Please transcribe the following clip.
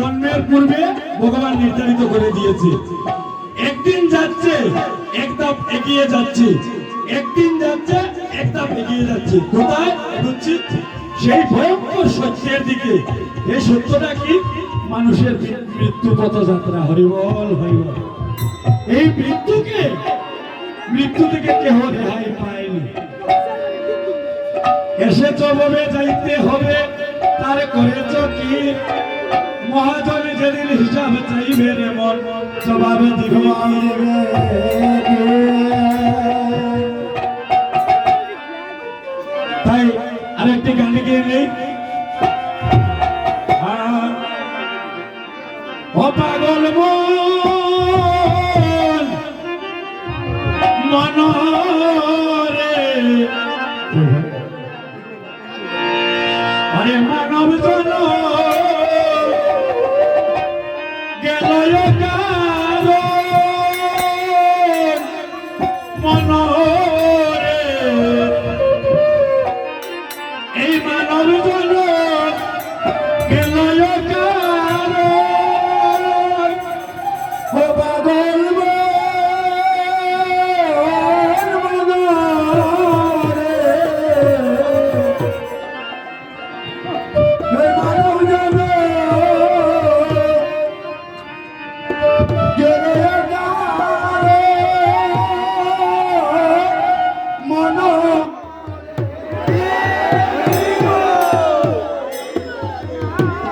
জন্মের পূর্বে ভগবান নির্ধারিত করে দিয়েছে। একদিন যাচ্ছে, এক ধাপ এগিয়ে যাচ্ছে। একদিন যাচ্ছে, এক ধাপ এগিয়ে যাচ্ছে। কোথায়? হচ্ছে সেই ভয়ঙ্কর সত্যের দিকে। এই সত্যটা কি? মানুষের মৃত্যু পথযাত্রা। হরিবল হরিবল এই মৃত্যুকে, মৃত্যু থেকে কেহ রেহাই পায়নি। এসেছ বলে যাইতে হবে, তার করেছ কি? মহাজনে যেদিন হিসাব চাইবে রে মন, জবাবে দিব। তাই আরেকটি গান গিয়ে নেই। আ- ও পাগল মন। মন জানো?